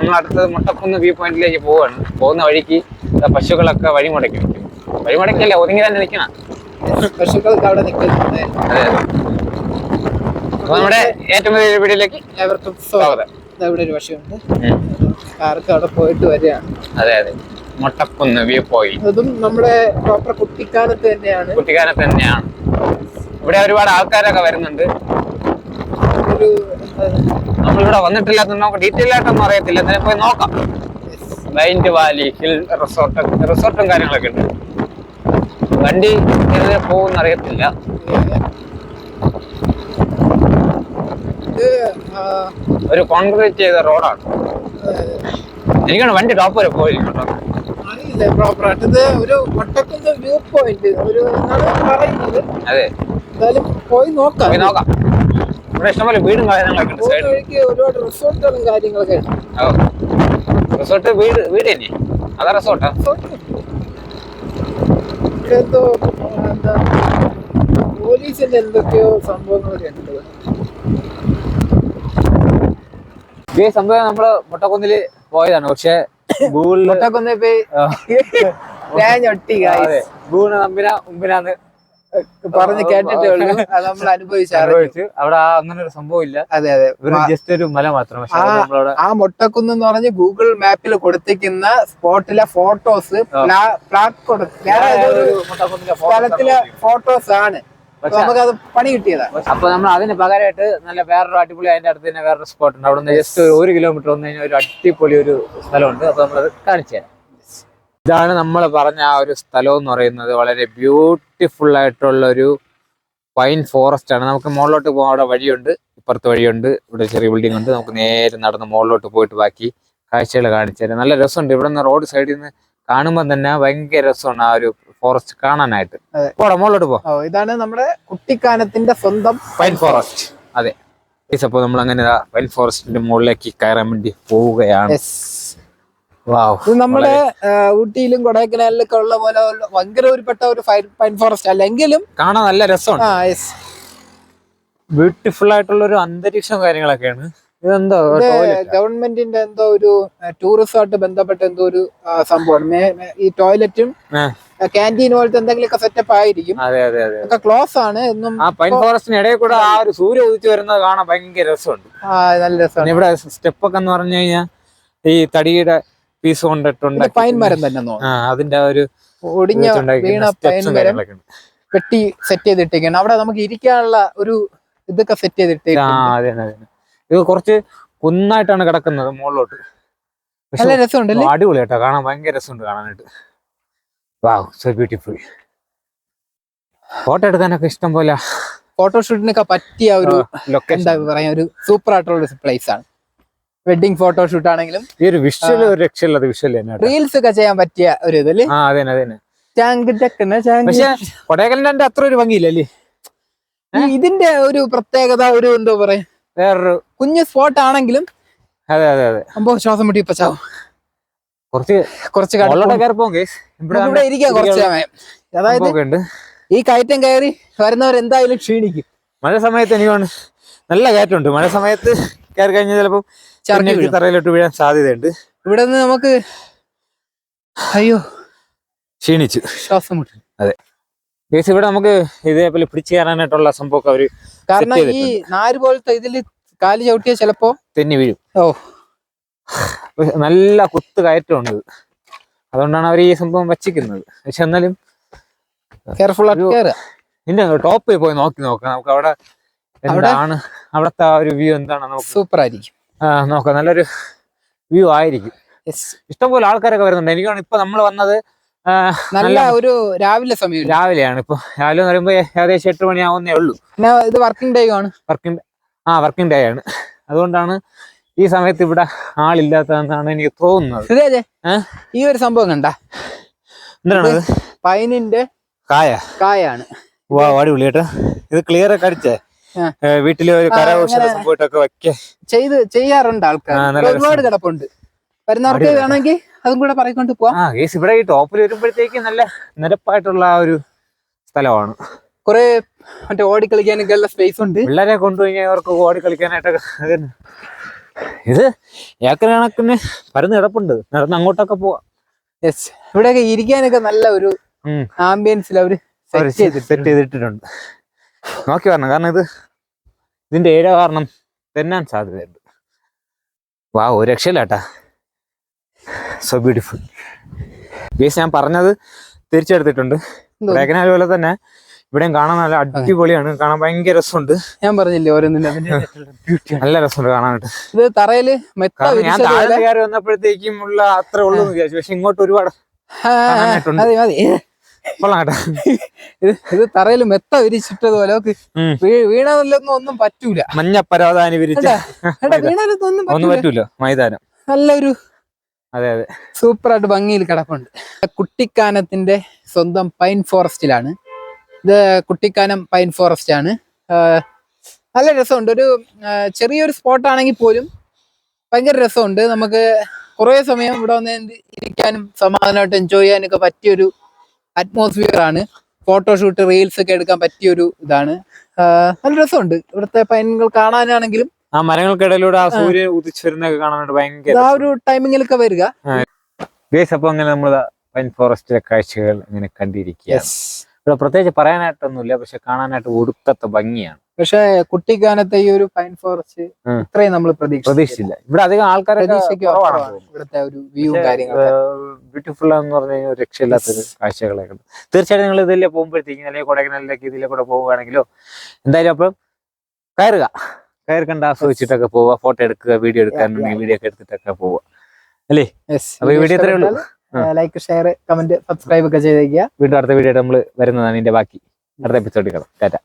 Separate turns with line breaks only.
നമ്മൾ അടുത്തത് മുട്ടക്കുന്ന് വ്യൂ പോയിന്റിലേക്ക് പോവാണ്. പോകുന്ന വഴിക്ക് പശുക്കളൊക്കെ വഴിമുടക്കി വെക്കും വഴിമുടക്കിയല്ല ഒതുങ്ങി തന്നെ നിൽക്കണം.
പശുക്കളൊക്കെ അവിടെ നിൽക്കുന്നുണ്ട്.
അതെ. അപ്പൊ നമ്മുടെ ഏറ്റവും വലിയ വീടിലേക്ക്
ഏവർക്കും
സ്വാഗതം.
ഇവിടെ ഒരു പശുണ്ട്. കാർക്ക് അവിടെ പോയിട്ട് വരികയാണ്.
അതെ അതെ. മുട്ടക്കുന്ന് വ്യൂ പോയിന്റ്
അതും നമ്മുടെ പ്രോപ്പർ കുട്ടിക്കാലത്ത് തന്നെയാണ്.
കുട്ടിക്കാലത്ത് തന്നെയാണ്. ഇവിടെ ഒരുപാട് ആൾക്കാരൊക്കെ വരുന്നുണ്ട്.
ഒരു
നമ്മളിവിടെ വന്നിട്ടില്ലാത്ത നമുക്ക് ഡീറ്റെയിൽ ആയിട്ടൊന്നും അറിയത്തില്ല. എന്നാലും പോയി നോക്കാം. മൈൻഡ് വാലി ഹിൽ റിസോർട്ട് റിസോർട്ടും കാര്യങ്ങളൊക്കെ ഉണ്ട്. വണ്ടി എങ്ങനെ പോകുന്ന അറിയത്തില്ല. ഒരു കോൺക്രീറ്റ് ചെയ്ത റോഡാണ് എനിക്കാണ് വണ്ടി ടോപ്പ് വരെ പോയി കേട്ടോ
അറിയില്ല പ്രോപ്പർ ഇത് ഒരു വ്യൂ പോയിന്റ് ഒരു പറയുന്നത്.
അതെ.
എന്തായാലും പോയി നോക്കാം.
പോയി നോക്കാം. ഇവിടെ ഇഷ്ടംപോലെ വീടും കാര്യങ്ങളൊക്കെ ഉണ്ട് സൈഡിൽ
ഒരുപാട് റിസോർട്ടുകളും കാര്യങ്ങളൊക്കെ. ഓ.
റിസോർട്ട് വീട് വീട് തന്നെ. അതാ റിസോർട്ടാ.
എന്തോ എന്താ പോലീസിന്റെ എന്തൊക്കെയോ സംഭവങ്ങളൊക്കെ ഉണ്ട്.
ഈ സംഭവം നമ്മൾ മുട്ടക്കുന്നിൽ പോയതാണ്. പക്ഷെ ഗൂഗിളിൽ
മുട്ടക്കുന്നിൽ പോയി ഞാൻ
അതെ. ഗൂഗിൾ നമ്പിന മുമ്പിനാന്ന്
പറഞ്ഞ് കേട്ടിട്ടേ ഉള്ളൂ. അത് നമ്മൾ
അനുഭവിച്ചു അവിടെ അങ്ങനെ ഒരു സംഭവം ഇല്ല
അതെ. അതെ
ജസ്റ്റ് ഒരു മല മാത്രം.
ആ- മുട്ടക്കുന്ന് എന്ന് പറഞ്ഞ് ഗൂഗിൾ മാപ്പിൽ കൊടുത്തിരിക്കുന്ന സ്പോട്ടിലെ ഫോട്ടോസ് സ്ഥലത്തിലെ ഫോട്ടോസ് ആണ്. അപ്പൊ നമുക്കത് പണി കിട്ടിയതാ.
അപ്പൊ നമ്മൾ അതിന് പകരമായിട്ട് നല്ല വേറൊരു അടിപൊളി അതിന്റെ അടുത്ത് തന്നെ വേറൊരു സ്പോട്ട് ഉണ്ട്. അവിടെ നിന്ന് ജസ്റ്റ് ഒരു കിലോമീറ്റർ വന്നു കഴിഞ്ഞാൽ ഒരു അടിപൊളി ഒരു സ്ഥലമുണ്ട്. അപ്പൊ നമ്മളത് കാണിച്ചു തരാം. ഇതാണ് നമ്മൾ പറഞ്ഞ ആ ഒരു സ്ഥലം എന്ന് പറയുന്നത് വളരെ ബ്യൂട്ടിഫുൾ ആയിട്ടുള്ള ഒരു പൈൻ ഫോറസ്റ്റ് ആണ്. നമുക്ക് മുകളിലോട്ട് പോകാൻ അവിടെ വഴിയുണ്ട് ഇപ്പുറത്ത് വഴിയുണ്ട്. ഇവിടെ ചെറിയ ബിൽഡിംഗ് ഉണ്ട്. നമുക്ക് നേരെ നടന്ന് മുകളിലോട്ട് പോയിട്ട് ബാക്കി കാഴ്ചകൾ കാണിച്ചു തരാം. നല്ല രസമുണ്ട്. ഇവിടെ നിന്ന് റോഡ് സൈഡിൽ നിന്ന് കാണുമ്പോൾ തന്നെ ഭയങ്കര രസമാണ് ആ ഒരു ഫോറസ്റ്റ് കാണാനായിട്ട്. പോടാ മുകളിലോട്ട് പോ.
ഇതാണ് നമ്മുടെ കുട്ടിക്കാനത്തിന്റെ സ്വന്തം
പൈൻ ഫോറസ്റ്റ് അതെ. അപ്പോൾ നമ്മൾ അങ്ങനെ പൈൻ ഫോറസ്റ്റിന്റെ മുകളിലേക്ക് കയറാൻ വേണ്ടി പോവുകയാണ്.
നമ്മുടെ ഊട്ടിയിലും കൊടൈക്കനാലിലൊക്കെ ഉള്ള പോലെ ഭയങ്കര ഒരു പെട്ട ഒരു പൈൻ ഫോറസ്റ്റ് അല്ലെങ്കിലും
കാണാൻ നല്ല രസമുണ്ട്. ബ്യൂട്ടിഫുൾ ആയിട്ടുള്ള ഒരു അന്തരീക്ഷം കാര്യങ്ങളൊക്കെയാണ്. ഇതെന്തോ?
ഗവൺമെന്റിന്റെ എന്തോ ഒരു ടൂറിസമായിട്ട് ബന്ധപ്പെട്ട എന്തോ ഒരു സംഭവമാണ്. ഈ ടോയ്ലറ്റും ക്യാന്റീൻ പോലത്തെ എന്തെങ്കിലുമൊക്കെ സെറ്റപ്പ് ആയിരിക്കും.
അതെ അതെ അതെ
ഒക്കെ ക്ലോസ് ആണ്. എന്നും
ആ പൈൻ ഫോറസ്റ്റിന് ഇടയിൽ കൂടെ ആ ഒരു സൂര്യ ഉദിച്ചു വരുന്നത് കാണാൻ ഭയങ്കര രസമുണ്ട്.
ആ, നല്ല രസമാണ്.
ഇവിടെ സ്റ്റെപ്പ് ഒക്കെ എന്ന് പറഞ്ഞു കഴിഞ്ഞാൽ ഈ തടിയുടെ പീസ് കൊണ്ടിട്ടുണ്ട്.
പൈൻ മരം തന്നെ
അതിന്റെ ഒരു
ഒടിഞ്ഞ വീണ പൈൻ മരം വെട്ടി സെറ്റ് ചെയ്തിട്ടേക്കാണ് അവിടെ നമുക്ക് ഇരിക്കാനുള്ള ഒരു ഇതൊക്കെ സെറ്റ് ചെയ്തിട്ടേക്കാണ്.
ഇത് കുറച്ച് കുന്നായിട്ടാണ് കിടക്കുന്നത് മുകളിലോട്ട്.
നല്ല രസമുണ്ടല്ലേ
അടിപൊളി കേട്ടോ. കാണാൻ ഭയങ്കര രസമുണ്ട് കാണാനായിട്ട്. വാവ് സോ ബ്യൂട്ടിഫുൾ ഫോട്ടോ എടുക്കാനൊക്കെ ഇഷ്ടം പോലെ.
ഫോട്ടോഷൂട്ടിനൊക്കെ പറ്റിയ ഒരു
ലൊക്കേഷൻ
എന്താ പറയാ ഒരു സൂപ്പർ ആയിട്ടുള്ള പ്ലേസ് ആണ്. വെഡിങ് ഫോട്ടോഷൂട്ട് ആണെങ്കിലും
ഈ ഒരു വിഷ്വൽ ഒരു രക്ഷയില്ലാത്ത വിഷ്വൽ തന്നെ.
റീൽസ് ഒക്കെ ചെയ്യാൻ പറ്റിയ ഒരു ഇതല്ലേ?
ആ അതെ കൊടൈക്കലിന്റെ അത്ര ഒരു ഭംഗിയില്ലല്ലേ
ഇതിന്റെ ഒരു പ്രത്യേകത ഒരു എന്തോ പറയാ?
വേറൊരു
കുഞ്ഞു സ്പോട്ട് ആണെങ്കിലും
അതെ അതെ അതെ.
അമ്പോ ശ്വാസം മുട്ടി ഇപ്പൊ ചാവും
കുറച്ച്
കുറച്ച്.
ഇവിടെ
ഇരിക്കാം കുറച്ച് സമയം. അതായത് ഈ കയറ്റം കയറി വരുന്നവർ എന്തായാലും ക്ഷീണിക്കും.
മഴ സമയത്ത് എനിക്ക് നല്ല നല്ല കയറ്റമുണ്ട്. മഴ സമയത്ത് കയറി കഴിഞ്ഞാൽ ചിലപ്പോൾ
വീഴും.
തറയിലോട്ട് വീഴാൻ സാധ്യതയുണ്ട്.
ഇവിടെ നിന്ന് നമുക്ക് അയ്യോ
ക്ഷീണിച്ചു.
ശ്വാസം മുട്ടി.
ഗേസ് ഇവിടെ നമുക്ക് ഇതേപോലെ പിടിച്ചു കയറാനായിട്ടുള്ള സംഭവമൊക്കെ അവർ
കാരണം ഈ നാര് പോലത്തെ ഇതിൽ കാൽ ചവിട്ടിയ ചിലപ്പോ
തെന്നി വീഴും.
ഓ.
നല്ല കുത്ത് കയറ്റമുണ്ട് ഇത്. അതുകൊണ്ടാണ് അവർ ഈ സംഭവം വച്ചിരിക്കുന്നത്. പക്ഷെ എന്നാലും
കെയർഫുൾ ആയിട്ട് കയറുക
ടോപ്പിൽ പോയി നോക്കി നോക്കാം നമുക്ക് അവിടെ എന്താണ് അവിടുത്തെ ആ ഒരു വ്യൂ എന്താണ് നമുക്ക്
സൂപ്പർ ആയിരിക്കും
ആ, നോക്കാം നല്ലൊരു വ്യൂ ആയിരിക്കും.
ഇഷ്ടം
ഇഷ്ടംപോലെ ആൾക്കാരൊക്കെ വരുന്നുണ്ട്. എനിക്കാണ് ഇപ്പൊ നമ്മൾ വന്നത്
നല്ല ഒരു രാവിലെ സമയം.
രാവിലെയാണ്. ഇപ്പൊ രാവിലെ എന്ന് പറയുമ്പോ ഏകദേശം എട്ട് മണിയാവുന്നേ ഉള്ളൂ.
പിന്നെ ഇത് വർക്കിംഗ് ഡേ ആണ്.
വർക്കിംഗ് ആ വർക്കിംഗ് ഡേ ആണ്. അതുകൊണ്ടാണ് ഈ സമയത്ത് ഇവിടെ ആളില്ലാത്തതെന്നാണ് എനിക്ക് തോന്നുന്നത്.
ഈ ഒരു സംഭവം കണ്ട.
എന്താണ്
പൈനിന്റെ
കായ.
കായാണ്.
അടിപൊളി കേട്ടോ. ഇത് ക്ലിയർ ഒക്കെ അടിച്ചേ? വീട്ടിൽ ഒരു കരകൗശല സംഭവമൊക്കെ വെക്കേ
ചെയ്ത് ചെയ്യാറുണ്ട് ആൾക്കാർ. ഒരുപാട് കിടപ്പുണ്ട്. വരുന്നവർക്ക് വേണമെങ്കിൽ അതും കൂടെ പറയിക്കൊണ്ട് പോവാം.
കേസ് ഇവിടെ ഈ ടോപ്പിൽ വരുമ്പോഴത്തേക്ക് നല്ല നിരപ്പായിട്ടുള്ള ആ ഒരു സ്ഥലമാണ്.
കുറെ മറ്റേ ഓടി കളിക്കാനൊക്കെ ഉള്ള സ്പേസ് ഉണ്ട്.
പിള്ളേരെ കൊണ്ടുപോയി അവർക്ക് ഓടി കളിക്കാനായിട്ടൊക്കെ ഇത് ഏക്കർ കണക്കിന് പരന്ന് കിടപ്പുണ്ട്. നടന്ന് അങ്ങോട്ടൊക്കെ പോവാം.
യെസ് ഇവിടെയൊക്കെ ഇരിക്കാനൊക്കെ നല്ല ഒരു ആംബിയൻസിൽ
അവർ
സെറ്റ് ചെയ്തിട്ടുണ്ട്.
സെറ്റ് ചെയ്തിട്ടിട്ടുണ്ട്. നോക്കി വരണം. കാരണം ഇത് ഇതിന്റെ ഏഴ കാരണം തെന്നാൻ സാധ്യതയുണ്ട്. വാ ഒരു രക്ഷയില്ല കേട്ടാ സോ ബ്യൂട്ടിഫുൾ ബേസ് ഞാൻ പറഞ്ഞത് തിരിച്ചെടുത്തിട്ടുണ്ട്. വേഗനാൽ പോലെ തന്നെ ഇവിടെയും കാണാൻ നല്ല അടിപൊളിയാണ്. കാണാൻ ഭയങ്കര രസമുണ്ട്.
ഞാൻ പറഞ്ഞില്ലേ ഓരോന്നിന്റെ
നല്ല രസമുണ്ട് കാണാനായിട്ട്.
ഇത്
തറയിൽ ഞാൻ താഴെ കയറി വന്നപ്പോഴത്തേക്കും ഉള്ള അത്ര ഉള്ളൂ എന്ന് വിചാരിച്ചു. പക്ഷെ ഇങ്ങോട്ട് ഒരുപാട്
മതി ഇത് ഇത് തറയിൽ മെത്ത വിരിച്ചിട്ടതുപോലെ വീണതിലൊന്നും ഒന്നും പറ്റൂല.
മഞ്ഞ പരവതാനി വിരിച്ച.
വീണാലൊന്നും ഒന്നും പറ്റൂല.
മൈതാനം
നല്ലൊരു
അതെ അതെ.
സൂപ്പറായിട്ട് ഭംഗിയിൽ കിടപ്പുണ്ട്. കുട്ടിക്കാനത്തിന്റെ സ്വന്തം പൈൻ ഫോറസ്റ്റിലാണ്. ഇത് കുട്ടിക്കാനം പൈൻ ഫോറസ്റ്റ് ആണ് നല്ല രസമുണ്ട്. ഒരു ചെറിയൊരു സ്പോട്ട് ആണെങ്കിൽ പോലും ഭയങ്കര രസമുണ്ട്. നമുക്ക് കുറേ സമയം ഇവിടെ വന്ന് ഇരിക്കാനും സമാധാനമായിട്ട് എൻജോയ് ചെയ്യാനൊക്കെ പറ്റിയൊരു അറ്റ്മോസ്ഫിയർ ആണ്. ഫോട്ടോഷൂട്ട് റീൽസ് ഒക്കെ എടുക്കാൻ പറ്റിയൊരു ഇതാണ്. ആ, നല്ല രസമുണ്ട്. ഇവിടുത്തെ പൈനുകൾ കാണാനാണെങ്കിലും
ആ മരങ്ങൾക്കിടയിലൂടെ ആ സൂര്യൻ ഉദിച്ചു വരുന്നൊക്കെ കാണാനായിട്ട് ഭയങ്കര
ആ ഒരു ടൈമിങ്ങിലൊക്കെ വരിക.
ഗേസ് അപ്പൊ അങ്ങനെ നമ്മൾ പൈൻ ഫോറസ്റ്റിലെ കാഴ്ചകൾ ഇങ്ങനെ കണ്ടിരിക്കുക ഇവിടെ പ്രത്യേകിച്ച് പറയാനായിട്ടൊന്നുമില്ല പക്ഷെ കാണാനായിട്ട് ഒടുക്കത്തെ ഭംഗിയാണ്.
പക്ഷെ കുട്ടിക്കാനത്തെ ഈ ഒരു പൈൻ ഫോറസ്റ്റ്. ഇത്രയും നമ്മൾ പ്രതീക്ഷിച്ചില്ല.
ഇവിടെ അധികം
ആൾക്കാരെ ഇവിടുത്തെ ഒരു വ്യൂ കാര്യങ്ങളൊക്കെ.
ബ്യൂട്ടിഫുൾ എന്ന് പറഞ്ഞു കഴിഞ്ഞാൽ ഒരു രക്ഷയില്ലാത്തൊരു കാഴ്ചകളൊക്കെ ഉണ്ട് തീർച്ചയായിട്ടും നിങ്ങൾ ഇതിലെ പോകുമ്പോഴത്തേക്കും അല്ലെങ്കിൽ കൊടൈക്കനാലിലേക്ക് ഇതിലെ കൂടെ പോവുകയാണെങ്കിലോ എന്തായാലും അപ്പം കയറുക. കയറി കണ്ട് ആസ്വദിച്ചിട്ടൊക്കെ പോവുക. ഫോട്ടോ എടുക്കുക വീഡിയോ എടുക്കാനുണ്ടെങ്കിൽ വീഡിയോ ഒക്കെ എടുത്തിട്ടൊക്കെ പോവുക. അല്ലേ? അപ്പൊ ഈ വീഡിയോ ഇത്രയേ ഉള്ളൂ.
ലൈക്ക് ഷെയർ കമന്റ് സബ്സ്ക്രൈബ് ഒക്കെ ചെയ്തേക്കുക.
വീണ്ടും അടുത്ത വീഡിയോ നമ്മൾ വരുന്നതാണ് ഇതിന്റെ ബാക്കി. അടുത്ത എപ്പിസോഡിൽ കാണാം. ടാറ്റ